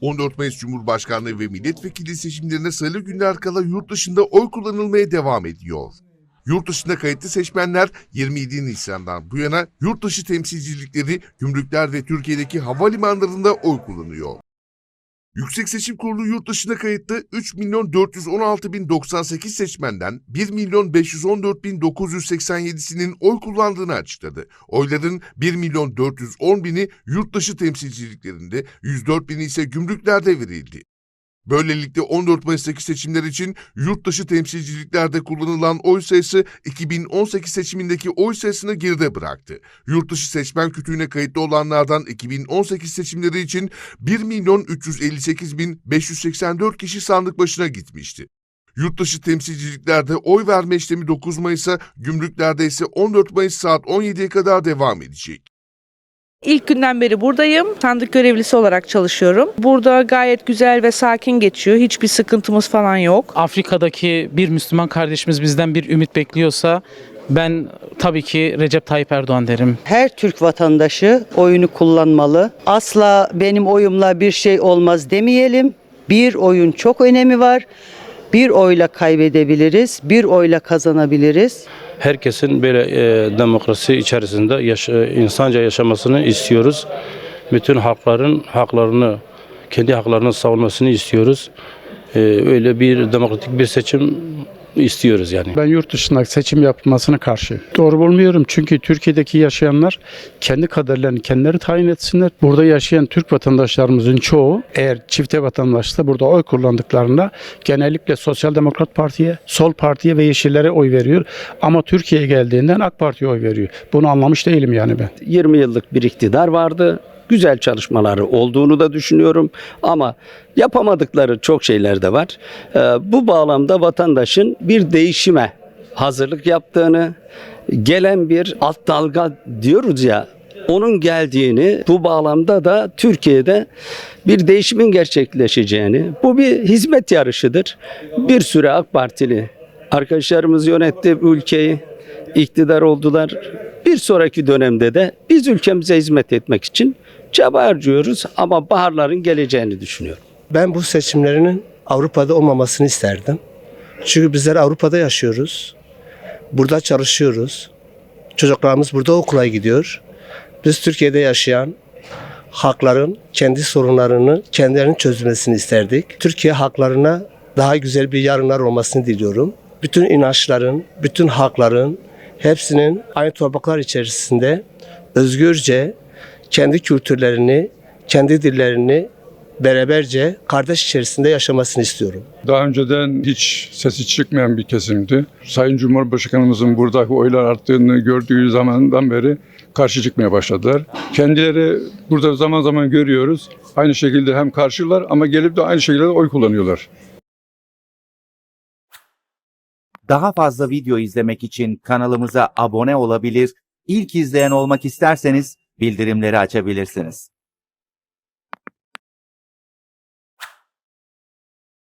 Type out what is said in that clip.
14 Mayıs Cumhurbaşkanlığı ve milletvekili seçimlerine sayılı günler kala yurt dışında oy kullanılmaya devam ediyor. Yurt dışında kayıtlı seçmenler 27 Nisan'dan bu yana yurt dışı temsilcilikleri, gümrükler ve Türkiye'deki havalimanlarında oy kullanıyor. Yüksek Seçim Kurulu yurt dışında kayıtlı 3 milyon 416 bin 98 seçmenden 1 milyon 514 bin 987'sinin oy kullandığını açıkladı. Oyların 1 milyon 410 bini yurt dışı temsilciliklerinde, 104 bini ise gümrüklerde verildi. Böylelikle 14 Mayıs'taki seçimler için yurt dışı temsilciliklerde kullanılan oy sayısı 2018 seçimindeki oy sayısını geride bıraktı. Yurt dışı seçmen kütüğüne kayıtlı olanlardan 2018 seçimleri için 1 milyon 358 bin 584 kişi sandık başına gitmişti. Yurt dışı temsilciliklerde oy verme işlemi 9 Mayıs'a, gümrüklerde ise 14 Mayıs saat 17'ye kadar devam edecek. İlk günden beri buradayım. Sandık görevlisi olarak çalışıyorum. Burada gayet güzel ve sakin geçiyor. Hiçbir sıkıntımız falan yok. Afrika'daki bir Müslüman kardeşimiz bizden bir ümit bekliyorsa ben tabii ki Recep Tayyip Erdoğan derim. Her Türk vatandaşı oyunu kullanmalı. Asla benim oyumla bir şey olmaz demeyelim. Bir oyun çok önemi var. Bir oyla kaybedebiliriz, bir oyla kazanabiliriz. herkesin böyle e, demokrasi içerisinde yaş- insanca yaşamasını istiyoruz. Bütün halkların haklarını, kendi haklarını savunmasını istiyoruz. E, öyle bir demokratik bir seçim istiyoruz yani. Ben yurt dışında seçim yapılmasına karşıyım. Doğru bulmuyorum çünkü Türkiye'deki yaşayanlar kendi kaderlerini kendileri tayin etsinler. Burada yaşayan Türk vatandaşlarımızın çoğu eğer çifte vatandaşsa burada oy kullandıklarında genellikle Sosyal Demokrat Parti'ye, Sol Parti'ye ve Yeşillere oy veriyor. Ama Türkiye'ye geldiğinden AK Parti'ye oy veriyor. Bunu anlamış değilim yani ben. 20 yıllık bir iktidar vardı. Güzel çalışmaları olduğunu da düşünüyorum ama yapamadıkları çok şeyler de var. Ee, Bu bağlamda vatandaşın bir değişime hazırlık yaptığını, gelen bir alt dalga diyoruz ya onun geldiğini bu bağlamda da Türkiye'de bir değişimin gerçekleşeceğini bu bir hizmet yarışıdır. Bir süre AK Partili arkadaşlarımız yönetti bu ülkeyi iktidar oldular. Bir sonraki dönemde de biz ülkemize hizmet etmek için çaba harcıyoruz ama baharların geleceğini düşünüyorum. Ben bu seçimlerinin Avrupa'da olmamasını isterdim. Çünkü bizler Avrupa'da yaşıyoruz. Burada çalışıyoruz. Çocuklarımız burada okula gidiyor. Biz Türkiye'de yaşayan halkların kendi sorunlarını kendilerinin çözmesini isterdik. Türkiye halklarına daha güzel bir yarınlar olmasını diliyorum. Bütün inançların, bütün halkların hepsinin aynı topraklar içerisinde özgürce kendi kültürlerini, kendi dillerini beraberce kardeş içerisinde yaşamasını istiyorum. Daha önceden hiç sesi çıkmayan bir kesimdi. Sayın Cumhurbaşkanımızın buradaki oylar arttığını gördüğü zamandan beri karşı çıkmaya başladılar. Kendileri burada zaman zaman görüyoruz. Aynı şekilde hem karşılar ama gelip de aynı şekilde de oy kullanıyorlar. Daha fazla video izlemek için kanalımıza abone olabilir, ilk izleyen olmak isterseniz bildirimleri açabilirsiniz.